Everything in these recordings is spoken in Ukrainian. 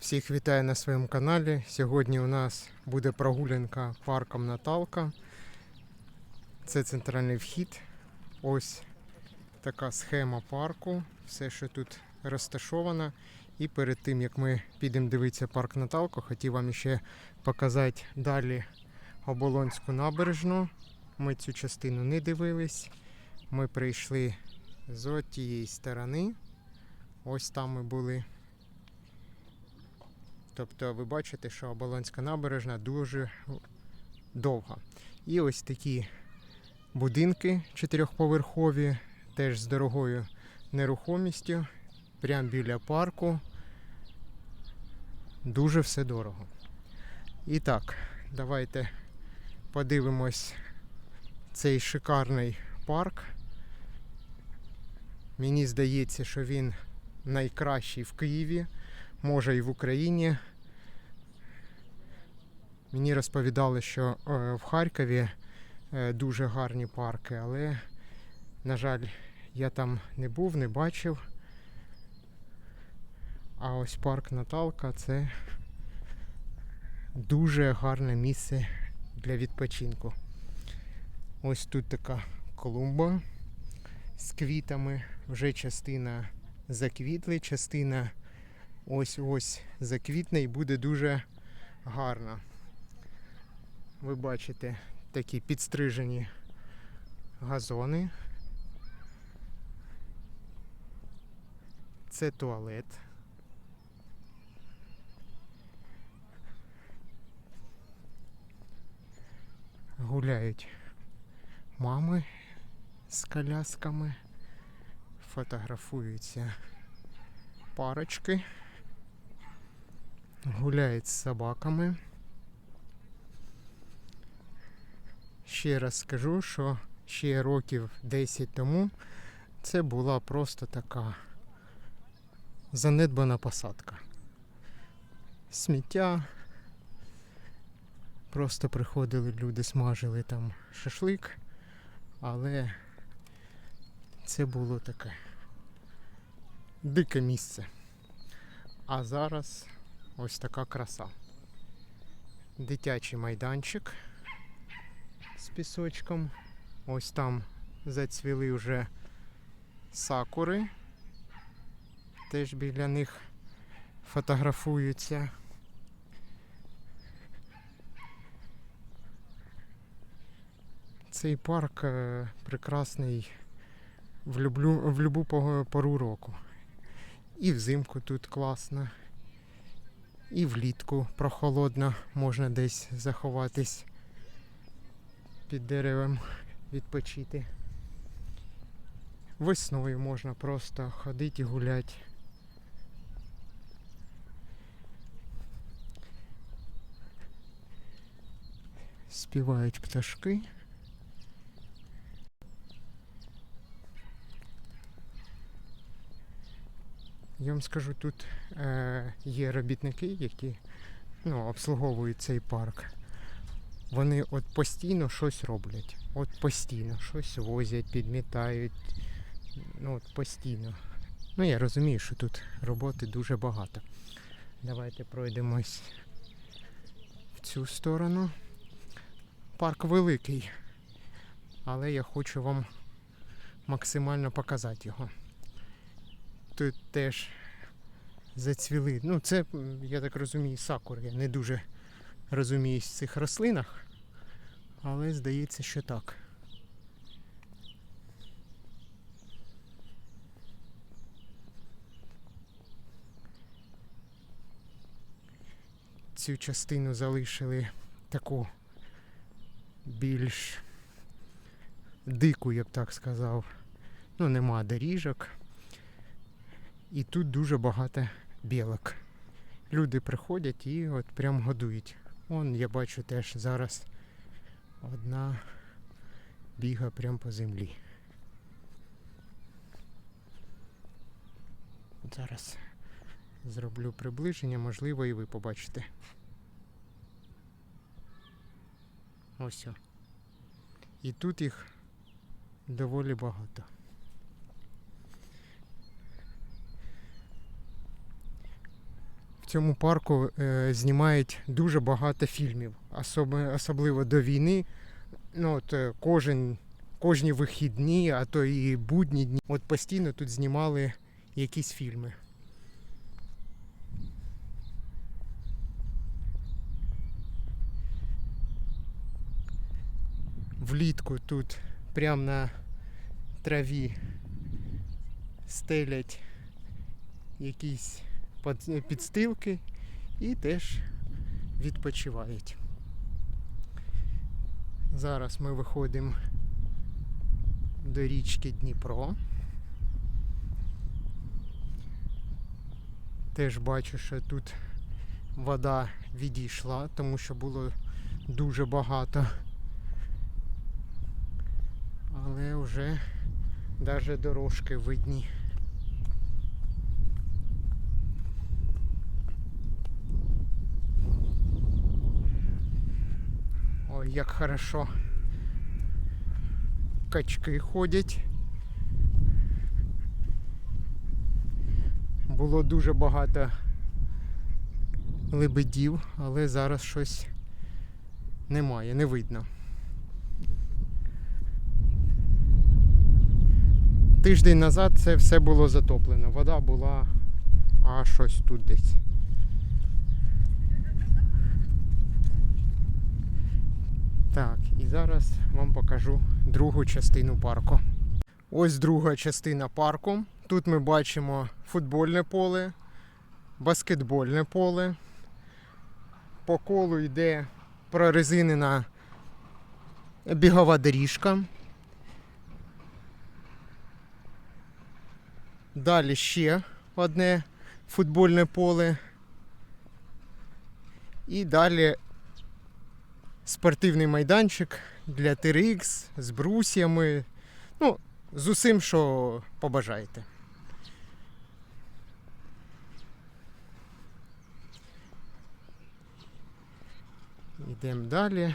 Всіх вітаю на своєму каналі. Сьогодні у нас буде прогулянка парком Наталка. Це центральний вхід. Ось така схема парку. Все, що тут розташовано. І перед тим як ми підемо дивитися парк Наталка, хотів вам ще показати далі Оболонську набережну. Ми цю частину не дивились. Ми прийшли з тієї сторони. Ось там ми були. Тобто ви бачите, що Оболонська набережна дуже довга. І ось такі будинки чотирьохповерхові, теж з дорогою нерухомістю, прямо біля парку. Дуже все дорого. І так, давайте подивимось цей шикарний парк. Мені здається, що він найкращий в Києві, може і в Україні. Мені розповідали, що е, в Харкові е, дуже гарні парки, але, на жаль, я там не був, не бачив. А ось парк Наталка це дуже гарне місце для відпочинку. Ось тут така клумба з квітами. Вже частина заквітли, частина ось ось заквітне і буде дуже гарно. Ви бачите такі підстрижені газони. Це туалет. Гуляють мами з колясками, фотографуються парочки, гуляють з собаками. Ще раз скажу, що ще років 10 тому це була просто така занедбана посадка. Сміття. Просто приходили люди, смажили там шашлик, але це було таке дике місце. А зараз ось така краса. Дитячий майданчик з пісочком. Ось там зацвіли вже сакури. Теж біля них фотографуються. Цей парк е, прекрасний в, люблю, в любу пору року. І взимку тут класно, і влітку прохолодно можна десь заховатись під деревом відпочити. Весною можна просто ходити і гуляти. Співають пташки. Я вам скажу, тут е, є робітники, які ну, обслуговують цей парк. Вони от постійно щось роблять. От постійно щось возять, підмітають. Ну от постійно. Ну я розумію, що тут роботи дуже багато. Давайте пройдемось в цю сторону. Парк великий, але я хочу вам максимально показати його. Тут теж зацвіли. Ну, це, я так розумію, сакури. Не дуже розуміюсь в цих рослинах, але здається, що так. Цю частину залишили таку більш дику, я б так сказав. Ну, нема доріжок. І тут дуже багато білок. Люди приходять і от прям годують. Вон я бачу теж зараз одна біга прямо по землі. Зараз зроблю приближення, можливо, і ви побачите. Ось. о. І тут їх доволі багато. Цьому парку е, знімають дуже багато фільмів, особливо до війни. Ну, от, е, кожен, кожні вихідні, а то і будні дні. От постійно тут знімали якісь фільми. Влітку тут прямо на траві стелять якісь підстилки і теж відпочивають. Зараз ми виходимо до річки Дніпро. Теж бачу, що тут вода відійшла, тому що було дуже багато. Але вже навіть дорожки видні. Як хорошо. Качки ходять. Було дуже багато лебедів, але зараз щось немає, не видно. Тиждень назад це все було затоплено. Вода була аж щось тут десь. Так, і зараз вам покажу другу частину парку. Ось друга частина парку. Тут ми бачимо футбольне поле, баскетбольне поле. По колу йде прорезинена бігова доріжка. Далі ще одне футбольне поле. І далі спортивний майданчик для TRX з брусьями. Ну, з усім, що побажаєте. Йдемо далі.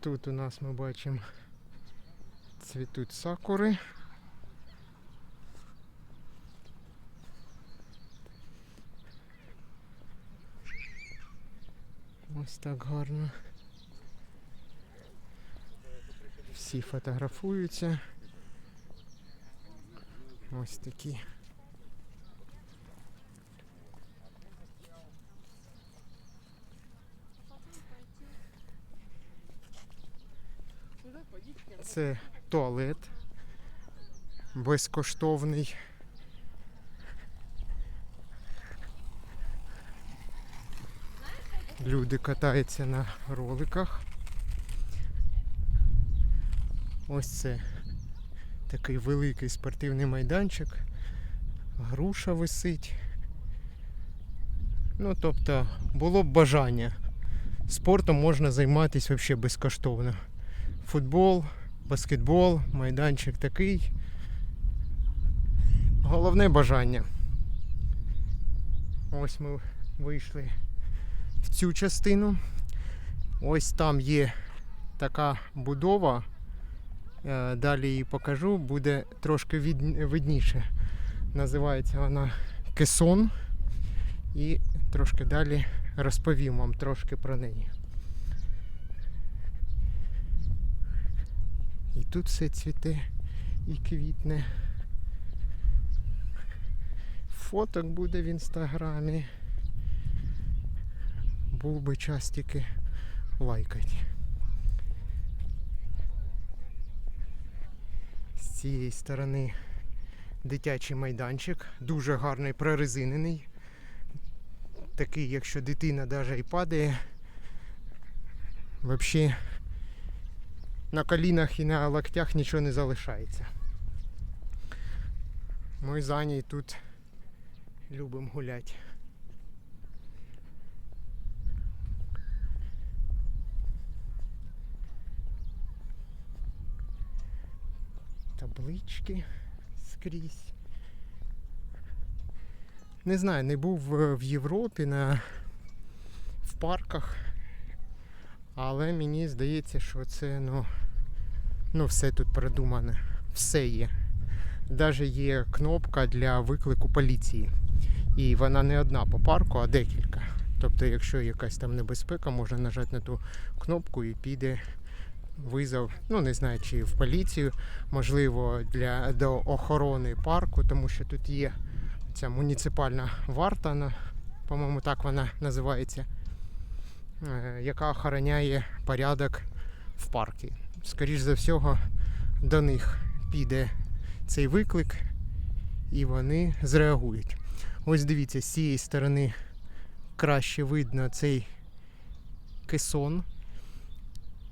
Тут у нас ми бачимо цвітуть сакури. Ось так гарно. Всі фотографуються. Ось такі. Це туалет безкоштовний. Люди катаються на роликах. Ось це такий великий спортивний майданчик. Груша висить. Ну, тобто, було б бажання. Спортом можна займатися взагалі безкоштовно. Футбол, баскетбол, майданчик такий. Головне бажання. Ось ми вийшли в цю частину. Ось там є така будова. Е, Далі її покажу, буде трошки видніше. Називається вона Кесон. І трошки далі розповім вам трошки про неї. І тут все цвіте і квітне. Фоток буде в інстаграмі. Був би час тільки лайкать. З цієї сторони дитячий майданчик, дуже гарний прорезинений. Такий, якщо дитина навіть і падає, взагалі на колінах і на локтях нічого не залишається. Ми з Анею тут любимо гуляти. Таблички скрізь. Не знаю, не був е, в Європі на в парках, але мені здається, що це ну Ну, все тут продумане. Все є. Навіть є кнопка для виклику поліції. І вона не одна по парку, а декілька. Тобто, якщо якась там небезпека, можна нажати на ту кнопку і піде визов, ну не знаю, чи в поліцію, можливо, для до охорони парку, тому що тут є ця муніципальна варта, по-моєму, так вона називається, е, яка охороняє порядок в парку. Скоріш за всього, до них піде цей виклик, і вони зреагують. Ось дивіться, з цієї сторони краще видно цей кесон.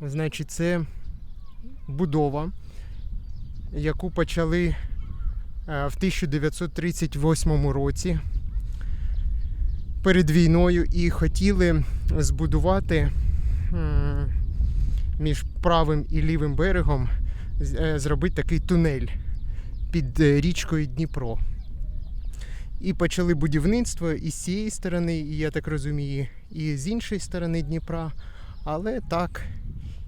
Значить, це будова, яку почали е, в 1938 році перед війною і хотіли збудувати між правим і лівим берегом е, зробити такий тунель під е, річкою Дніпро. І почали будівництво і з цієї сторони, і я так розумію, і з іншої сторони Дніпра, але так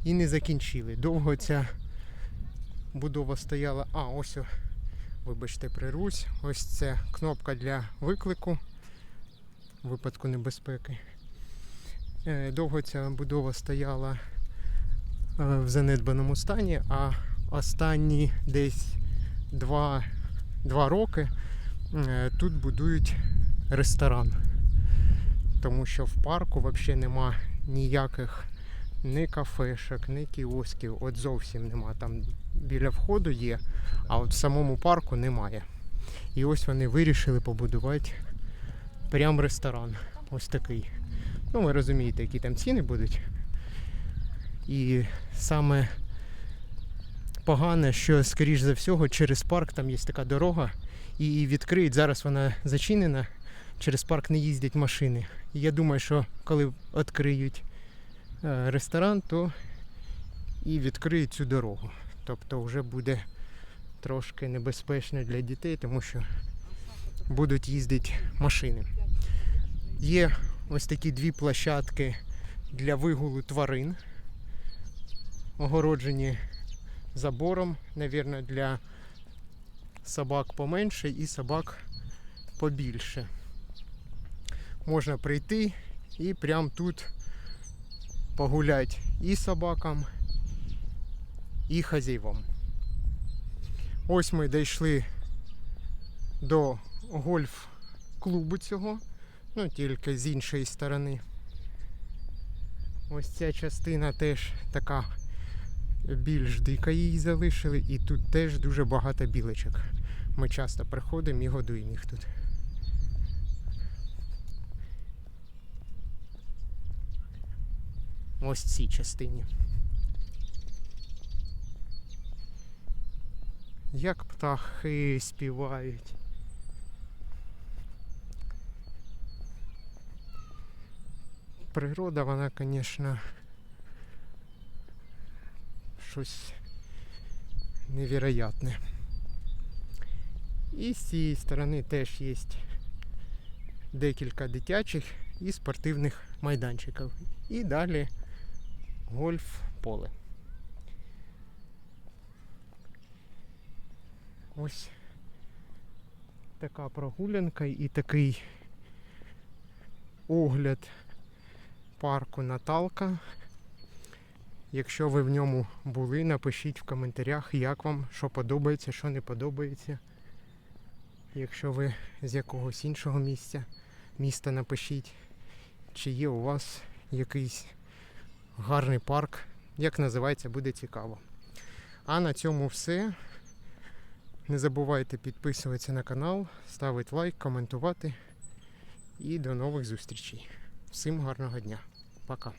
і не закінчили. Довго ця будова стояла. А, ось, вибачте, прирусь. Ось це кнопка для виклику випадку небезпеки. Е, Довго ця будова стояла е, в занедбаному стані, а останні десь два, два роки е, тут будують ресторан. Тому що в парку взагалі нема ніяких ні кафешок, ні кіосків. От зовсім нема. Там біля входу є, а от в самому парку немає. І ось вони вирішили побудувати прям ресторан. Ось такий. Ну, ви розумієте, які там ціни будуть. І саме погане, що, скоріш за всього, через парк там є така дорога, і відкриють. Зараз вона зачинена. Через парк не їздять машини. І я думаю, що коли відкриють ресторан, то і відкриють цю дорогу. Тобто вже буде трошки небезпечно для дітей, тому що будуть їздити машини. Є ось такі дві площадки для вигулу тварин, огороджені забором, навірно, для собак поменше і собак побільше. Можна прийти і прямо тут погуляти і собакам, і хазяйвам. Ось ми дійшли до гольф-клубу цього, ну тільки з іншої сторони. Ось ця частина теж така більш дика її залишили, і тут теж дуже багато білочок. Ми часто приходимо і годуємо їх тут. Ось цій частині. Як птахи співають. Природа, вона, звісно, щось невероятне. І з цієї сторони теж є декілька дитячих і спортивних майданчиків. І далі гольф-поле. Ось така прогулянка і такий огляд парку Наталка. Якщо ви в ньому були, напишіть в коментарях, як вам, що подобається, що не подобається. Якщо ви з якогось іншого місця, міста напишіть, чи є у вас якийсь гарний парк. Як називається, буде цікаво. А на цьому все. Не забувайте підписуватися на канал, ставити лайк, коментувати. І до нових зустрічей. Всім гарного дня. Пока.